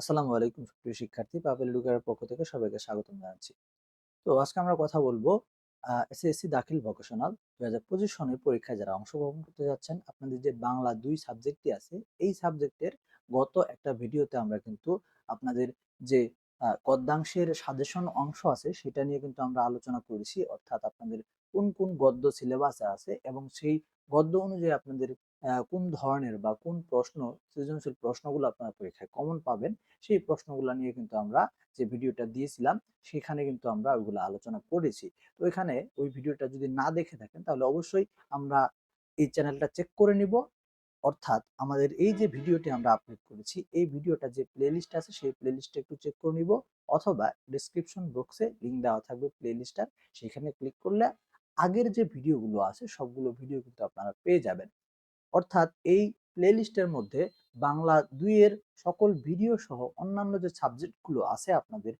আসসালামু আলাইকুম সুপ্রিয় শিক্ষার্থী, পাপেল এডুকেয়ারের পক্ষ থেকে সবাইকে স্বাগতম জানাচ্ছি। তো আজকে আমরা কথা বলব এসএসসি দাখিল ভোকেশনাল দুই হাজার পঁচিশ সনের পরীক্ষায় যারা অংশগ্রহণ করতে যাচ্ছেন, আপনাদের যে বাংলা দুই সাবজেক্টটি আছে, এই সাবজেক্টের গত একটা ভিডিওতে আমরা কিন্তু আপনাদের যে গদ্যাংশের সাজেশন অংশ আছে, সেটা নিয়ে কিন্তু আমরা আলোচনা করেছি। অর্থাৎ আপনাদের কোন কোন গদ্য সিলেবাসে আছে এবং সেই গদ্য অনুযায়ী আপনাদের কোন ধরনের বা কোন প্রশ্ন, সৃজনশীল প্রশ্নগুলো আপনারা পরীক্ষায় কমন পাবেন, সেই প্রশ্নগুলো নিয়ে কিন্তু আমরা যে ভিডিওটা দিয়েছিলাম, সেখানে কিন্তু আমরা ওইগুলো আলোচনা করেছি। তো এখানে ওই ভিডিওটা যদি না দেখে থাকেন, তাহলে অবশ্যই আমরা এই চ্যানেলটা চেক করে নিব। অর্থাৎ আমাদের এই যে ভিডিওটি আমরা আপলোড করেছি, এই ভিডিওটা যে প্লেলিস্ট আছে, সেই প্লেলিস্টটা একটু চেক করে নিব। অথবা ডিসক্রিপশন বক্সে লিংক দেওয়া থাকবে প্লেলিস্টটার সেখানে ক্লিক করলে আগের যে ভিডিওগুলো আছে, সবগুলো ভিডিও কিন্তু আপনারা পেয়ে যাবেন। অর্থাৎ এই প্লেলিস্টের মধ্যে বাংলা দুইয়ের সকল ভিডিও সহ অন্যান্য যে সাবজেক্টগুলো আছে আপনাদের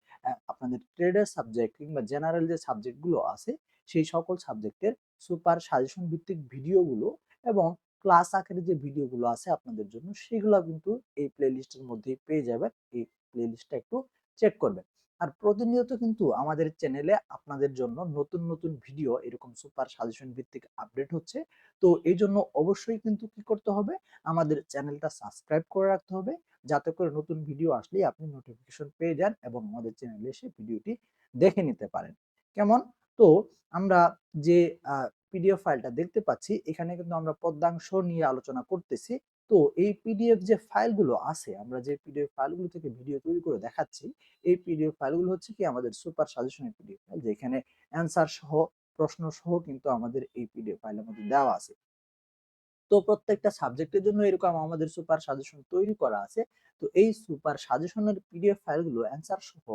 আপনাদের ট্রেডের সাবজেক্ট কিংবা জেনারেল যে সাবজেক্টগুলো আছে, সেই সকল সাবজেক্টের সুপার সাজেশন ভিত্তিক ভিডিওগুলো এবং ক্লাস আকারে যে ভিডিওগুলো আছে আপনাদের জন্য, সেগুলো কিন্তু এই প্লেলিস্টের মধ্যেই পেয়ে যাবেন। এই প্লেলিস্টটা একটু চেক করবেন। আর প্রতিনিয়ত কিন্তু আমাদের চ্যানেলে আপনাদের জন্য নতুন নতুন ভিডিও এরকম সুপার সাজেশন ভিত্তিক আপডেট হচ্ছে। তো এই জন্য অবশ্যই কিন্তু কি করতে হবে? আমাদের চ্যানেলটা সাবস্ক্রাইব করে রাখতে হবে। যাতে করে নতুন ভিডিও আসলেই আপনি নোটিফিকেশন পেয়ে যান এবং আমাদের চ্যানেলে এসে ভিডিওটি দেখে নিতে পারেন। কেমন? তো আমরা যে পিডিএফ ফাইলটা দেখতে পাচ্ছি, এখানে কিন্তু আমরা পদ্মাংশ নিয়ে আলোচনা করতেছি। তো এই পিডিএফ যে ফাইলগুলো আছে, আমরা যে পিডিএফ ফাইলগুলো থেকে ভিডিও তৈরি করে দেখাচ্ছি, এই পিডিএফ ফাইলগুলো হচ্ছে কি আমাদের সুপার সাজেশনের পিডিএফ ফাইল, যেখানে অ্যান্সার সহ, প্রশ্ন সহ কিন্তু আমাদের এই পিডিএফ ফাইলের মধ্যে দেওয়া আছে। তো প্রত্যেকটা সাবজেক্টের জন্য এরকম আমাদের সুপার সাজেশন তৈরি করা আছে। তো এই সুপার সাজেশনের পিডিএফ ফাইলগুলো অ্যান্সার সহ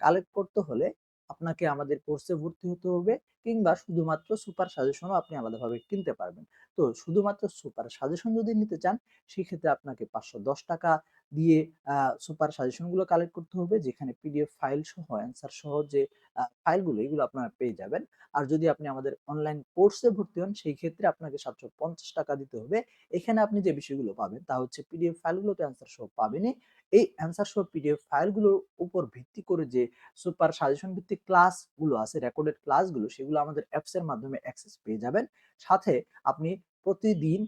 কালেক্ট করতে হলে আপনাকে আমাদের কোর্সে ভর্তি হতে হবে কিংবা শুধুমাত্র সুপার সাজেশনও আপনি আলাদাভাবে কিনতে পারবেন। তো শুধুমাত্র সুপার সাজেশন যদি নিতে চান, সেক্ষেত্রে আপনাকে পাঁচশো দশ টাকা দিয়ে সুপার সাজেশনগুলো কালেক্ট করতে হবে, যেখানে পিডিএফ ফাইল সহ অ্যান্সার সহ যে ফাইলগুলো এগুলো আপনারা পেয়ে যাবেন। আর যদি আপনি আমাদের অনলাইন কোর্সে ভর্তি হন, সেই ক্ষেত্রে আপনাকে সাতশো পঞ্চাশ টাকা দিতে হবে। এখানে আপনি যে বিষয়গুলো পাবেন, তা হচ্ছে পিডিএফ ফাইলগুলোতে অ্যান্সার সহ পাবেনই। এই অ্যান্সার সহ পিডিএফ ফাইলগুলোর উপর ভিত্তি করে যে সুপার সাজেশন ভিত্তিক ক্লাসগুলো আছে রেকর্ডেড ক্লাসগুলো সেগুলো আমাদের অ্যাপসের মাধ্যমে অ্যাক্সেস পেয়ে যাবেন। সাথে আপনি প্রতিদিন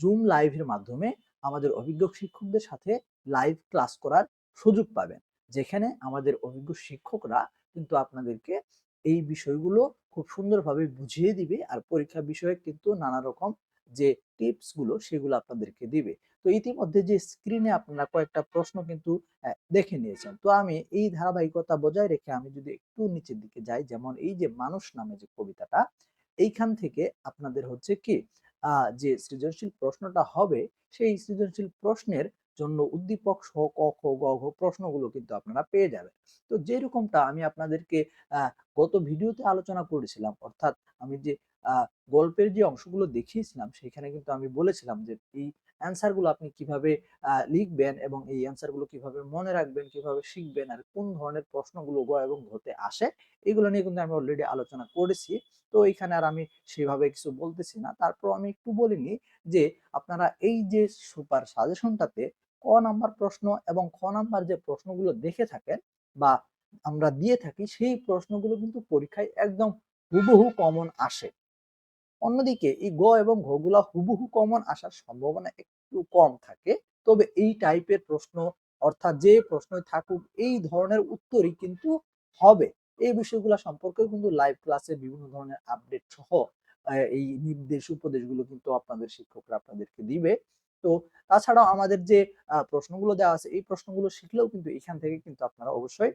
জুম লাইভের মাধ্যমে আমাদের অভিজ্ঞ শিক্ষকদের সাথে লাইভ ক্লাস করার সুযোগ পাবেন। যেখানে আমাদের অভিজ্ঞ শিক্ষকরা কিন্তু আপনাদেরকে এই বিষয়গুলো খুব সুন্দরভাবে বুঝিয়ে দিবে আর পরীক্ষা বিষয়ে কিন্তু নানা রকম যে টিপসগুলো সেগুলো আপনাদেরকে দিবে। তো ইতিমধ্যে যে স্ক্রিনে আপনারা কয়েকটা প্রশ্ন কিন্তু দেখে নিয়েছেন। তো আমি এই ধারাবাহিকতা বজায় রেখে আমি যদি একটু নিচের দিকে যাই, যেমন এই যে মানুষ নামে যে কবিতাটা, এইখান থেকে আপনাদের হচ্ছে কি যে সৃজনশীল প্রশ্নটা হবে, সেই সৃজনশীল প্রশ্নের জন্য উদ্দীপক সহ ক, খ, গ, ঘ প্রশ্নগুলো কিন্তু আপনারা পেয়ে যাবেন। তো যেরকমটা আমি আপনাদেরকে গত ভিডিওতে আলোচনা করেছিলাম। অর্থাৎ আমি যে গল্পের যে অংশগুলো দেখিয়েছিলাম, সেখানে কিন্তু আমি বলেছিলাম যে, এই অ্যান্সারগুলো আপনি কীভাবে লিখবেন এবং এই অ্যান্সারগুলো কীভাবে মনে রাখবেন, কীভাবে শিখবেন আর কোন ধরনের প্রশ্নগুলো গ এবং ঘতে আসে, এগুলো নিয়ে কিন্তু আমি অলরেডি আলোচনা করেছি। তো এখানে আর আমি সেভাবে কিছু বলতেছি না। তারপর আমি একটু বলিনি যে, আপনারা এই যে সুপার সাজেশনটাতে ক নাম্বার প্রশ্ন এবং খ নাম্বার যে প্রশ্নগুলো দেখে থাকেন বা আমরা দিয়ে থাকি, সেই প্রশ্নগুলো কিন্তু পরীক্ষায় একদম হুবহু কমন আসে। অন্যদিকে এই গ এবং ঘ গুলা হুবহু কমন আসার সম্ভাবনা একটু কম থাকে, তবে এই টাইপের প্রশ্ন অর্থাৎ যে প্রশ্নই থাকুক, এই ধরনের উত্তরই কিন্তু হবে। এই বিষয়গুলো সম্পর্কে কিন্তু লাইভ ক্লাসে বিভিন্ন ধরনের আপডেট সহ এই নির্দেশ উপদেশগুলো কিন্তু আপনাদের শিক্ষকরা আপনাদেরকে দিবে। তো তাছাড়াও আমাদের যে প্রশ্নগুলো দেওয়া আছে, এই প্রশ্নগুলো শিখলেও কিন্তু এখান থেকে কিন্তু আপনারা অবশ্যই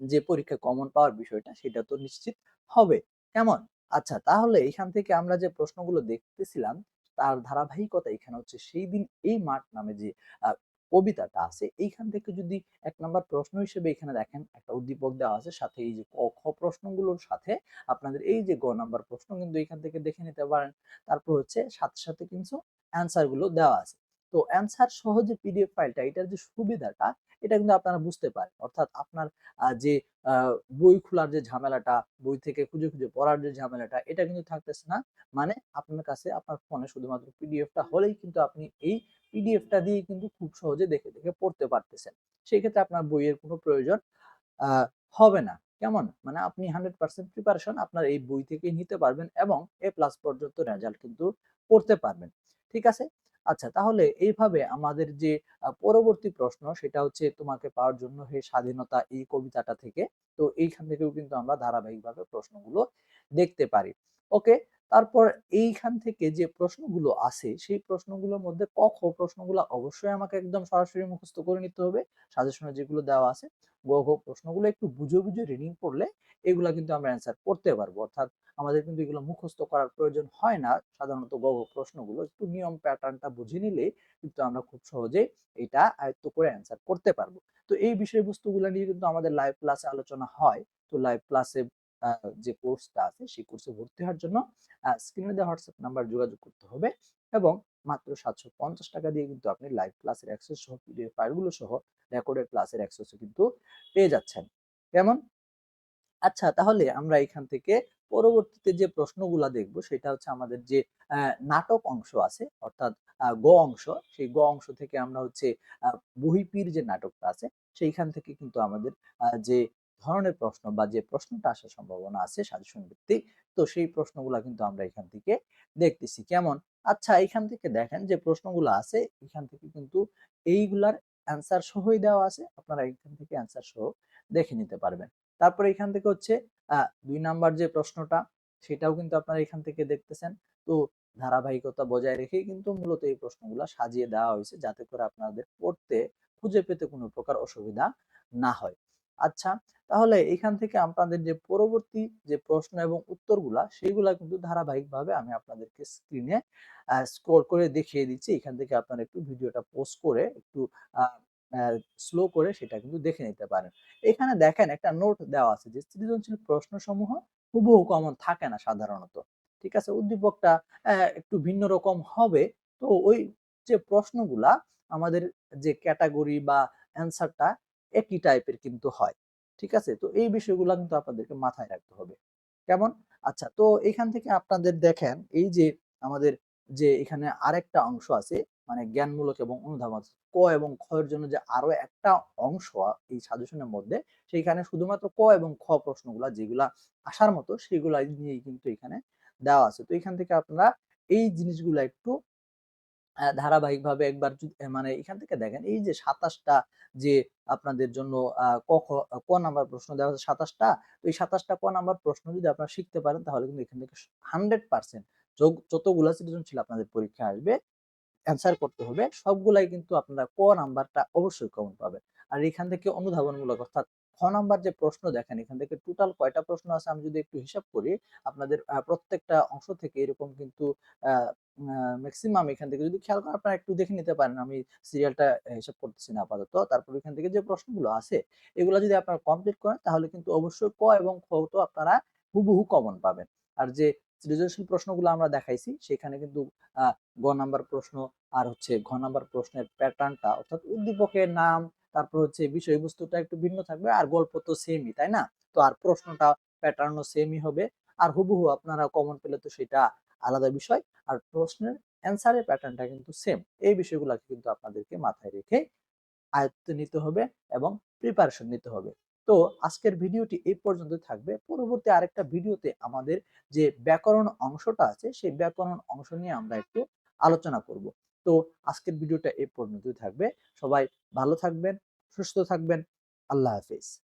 যে পরীক্ষা কমন পাওয়ার বিষয়টা সেটা তো নিশ্চিত হবে। কেমন? আচ্ছা তাহলে এখান থেকে আমরা যে প্রশ্নগুলো দেখতেছিলাম, তার ধারাবাহিকতা এখানে হচ্ছে সেই দিন এই মাঠ নামে যে কবিতাটা আছে, এইখান থেকে যদি এক নম্বর প্রশ্ন হিসেবে এখানে দেখেন, একটা উদ্দীপক দেওয়া আছে, সাথে এই যে ক, খ প্রশ্নগুলোর সাথে আপনাদের এই যে গ নাম্বার প্রশ্ন কিন্তু এখান থেকে দেখে নিতে পারেন। তারপর হচ্ছে সাথে সাথে কিন্তু অ্যান্সারগুলো দেওয়া আছে। তো অ্যান্সার সহ যে পিডিএফ ফাইলটা এটার যে সুবিধাটা এটা কিন্তু আপনারা বুঝতে পারেন। অর্থাৎ আপনার যে বই খোলার যে ঝামেলাটা, বই থেকে খুঁজে খুঁজে পড়ার যে ঝামেলাটা, এটা কিন্তু থাকতেছে না। মানে আপনার কাছে, আপনার ফোনে শুধুমাত্র পিডিএফটা হলেই কিন্তু আপনি এই পিডিএফটা দিয়ে কিন্তু খুব সহজে দেখে দেখে পড়তে পারতেছেন। সেই ক্ষেত্রে আপনার বইয়ের কোনো প্রয়োজন হবে না। কেমন? মানে আপনি হান্ড্রেড পার্সেন্ট প্রিপারেশন আপনার এই বই থেকেই নিতে পারবেন এবং এ প্লাস পর্যন্ত রেজাল্ট কিন্তু করতে পারবেন। ঠিক আছে? আচ্ছা তাহলে এইভাবে আমাদের যে পরবর্তী প্রশ্ন সেটা হচ্ছে তোমাকে পাওয়ার জন্য হে স্বাধীনতা এই কবিতাটা থেকে, তো এইখান থেকেও কিন্তু আমরা ধারাবাহিকভাবে প্রশ্নগুলো দেখতে পারি। ওকে তারপর এইখান থেকে যে প্রশ্নগুলো আছে সেই প্রশ্নগুলোর মধ্যে ক খ প্রশ্নগুলো অবশ্যই আমাকে একদম সরাসরি মুখস্থ করে নিতে হবে। সাজেশনে যেগুলো দেওয়া আছে ঘ প্রশ্নগুলো একটু বুঝে বুঝে রিডিং করলে এগুলা কিন্তু আমরা অ্যান্সার করতে পারব। অর্থাৎ আমাদের কিন্তু এগুলো মুখস্থ করার প্রয়োজন হয় না। সাধারণত ঘ প্রশ্নগুলো একটু নিয়ম প্যাটার্নটা বুঝে নিলে কিন্তু আমরা খুব সহজে এটা আয়ত্ত করে অ্যান্সার করতে পারব। তো এই বিষয়বস্তুগুলো নিয়ে কিন্তু আমাদের লাইভ ক্লাসে আলোচনা হয়। তো লাইভ ক্লাসে যে কোর্সটা আছে, সেই কোর্সে ভর্তি হওয়ার জন্য স্ক্রিনে দেওয়া হোয়াটসঅ্যাপ নাম্বার যোগাযোগ করতে হবে এবং মাত্র সাতশো পঞ্চাশ টাকা দিয়ে কিন্তু আপনি লাইভ ক্লাসের অ্যাক্সেস সহ পিডিএফ ফাইলগুলো সহ রেকর্ডেড ক্লাসের অ্যাক্সেসও কিন্তু পেয়ে যাচ্ছেন। কেমন? আচ্ছা তাহলে আমরা এখান থেকে পরবর্তীতে যে প্রশ্নগুলা দেখব, সেটা হচ্ছে আমাদের যে নাটক অংশ আছে, অর্থাৎ গ অংশ, সেই গ অংশ থেকে আমরা হচ্ছে বহিপীর যে নাটকটা আছে, সেইখান থেকে কিন্তু আমাদের যে ধরনের প্রশ্ন বা যে প্রশ্নটা আসার সম্ভাবনা আছে সাজেশন ভিত্তিক, তো সেই প্রশ্নগুলা কিন্তু আমরা এখান থেকে দেখতেছি। কেমন? আচ্ছা এখান থেকে দেখেন যে প্রশ্নগুলো আছে, এখান থেকে কিন্তু এইগুলার অ্যান্সার সহই দেওয়া আছে, আপনারা এখান থেকে অ্যান্সার সহ দেখে নিতে পারবেন। তারপরে এখান থেকে হচ্ছে দুই নাম্বার যে প্রশ্নটা, সেটাও কিন্তু আপনারা এখান থেকে দেখতেছেন। তো ধারাবাহিকতা বজায় রেখেই কিন্তু মূলত এই প্রশ্নগুলো সাজিয়ে দেওয়া হয়েছে, যাতে করে আপনাদের পড়তে খুঁজে পেতে কোনো প্রকার অসুবিধা না হয়। আচ্ছা তাহলে এখান থেকে আপনাদের যে পরবর্তী যে প্রশ্ন এবং উত্তরগুলা সেইগুলা কিন্তু ধারাবাহিকভাবে আমি আপনাদেরকে স্ক্রিনে স্ক্রল করে দেখিয়ে দিচ্ছি। এখান থেকে আপনারা একটু ভিডিওটা পোস্ট করে, একটু স্লো করে সেটা কিন্তু দেখে নিতে পারেন। এখানে দেখেন একটা নোট দেওয়া আছে যে, সৃজনশীল প্রশ্নসমূহ হুবহু কমন থাকে না সাধারণত। ঠিক আছে? উদ্দীপকটা একটু ভিন্ন রকম হবে। তো ওই যে প্রশ্নগুলা, আমাদের যে ক্যাটাগরি বা অ্যান্সারটা একই টাইপের কিন্তু হয়। ঠিক আছে? তো এই বিষয়গুলো কিন্তু আপনাদেরকে মাথায় রাখতে হবে। কেমন? আচ্ছা তো এখান থেকে আপনাদের দেখেন, এই যে আমাদের যে এখানে আরেকটা অংশ আছে মানে জ্ঞানমূলক এবং অনুধাবন ক এবং খ এর জন্য যে আরও একটা অংশ এই সাজেশনের মধ্যে, সেইখানে শুধুমাত্র ক এবং খ প্রশ্নগুলা যেগুলা আসার মতো সেগুলা নিয়েই কিন্তু এখানে দেওয়া আছে। তো এখান থেকে আপনারা এই জিনিসগুলো একটু ধারাবাহিকভাবে একবার মানে এখান থেকে দেখেন এই যে সাতাশটা যে আপনাদের জন্য আহ, ক নাম্বার প্রশ্ন দেওয়া আছে সাতাশটা তো এই সাতাশটা ক নাম্বার প্রশ্ন যদি আপনারা শিখতে পারেন তাহলে কিন্তু এখান থেকে হান্ড্রেড পার্সেন্ট যতগুলা সৃজনশীল আপনাদের পরীক্ষা আসবে অ্যান্সার করতে হবে সবগুলাই কিন্তু আপনারা ক নাম্বারটা অবশ্যই কমন পাবেন। আর এখান থেকে অনুধাবনমূলক অর্থাৎ খ নাম্বার যে প্রশ্ন দেখেন, এখান থেকে টোটাল কয়টা প্রশ্ন আছে আমি যদি একটু হিসাব করি, আপনাদের প্রত্যেকটা অংশ থেকে এরকম কিন্তু ম্যাক্সিমাম এখান থেকে যদি খেয়াল করেন, আপনারা একটু দেখে নিতে পারেন। আমি সিরিয়ালটা হিসাব করতেছি না আপাতত। তারপর এখান থেকে যে প্রশ্নগুলো আছে, এগুলো যদি আপনারা কমপ্লিট করেন, তাহলে কিন্তু অবশ্যই ক এবং খ তো আপনারা হুবহু কমন পাবেন। আর যে সৃজনশীল প্রশ্নগুলো আমরা দেখাইছি, সেখানে কিন্তু গ নাম্বার প্রশ্ন আর হচ্ছে ঘ নাম্বার প্রশ্নের প্যাটার্নটা অর্থাৎ উদ্দীপকের নাম তারপর হচ্ছে বিষয়বস্তুটা একটু ভিন্ন থাকবে, আর গল্প তো সেমই তাই না? তো আর প্রশ্নটা প্যাটার্নও সেমই হবে, আর হুবহু আপনারা কমন পেলে তো সেটা আলাদা বিষয়, আর প্রশ্নের অ্যান্সারের প্যাটার্নটা কিন্তু সেম এই বিষয়গুলোকে কিন্তু আপনাদেরকে মাথায় রেখে আয়ত্ত নিতে হবে এবং প্রিপারেশন নিতে হবে। তো আজকের ভিডিওটি এই পর্যন্ত থাকবে। পরবর্তী আরেকটা ভিডিওতে আমাদের যে ব্যাকরণ অংশটা আছে, সেই ব্যাকরণ অংশ নিয়ে আমরা একটু আলোচনা করব। তো আজকের ভিডিওটা এ পর্যন্তই থাকবে। সবাই ভালো থাকবেন সুস্থ থাকবেন। আল্লাহ হাফিজ।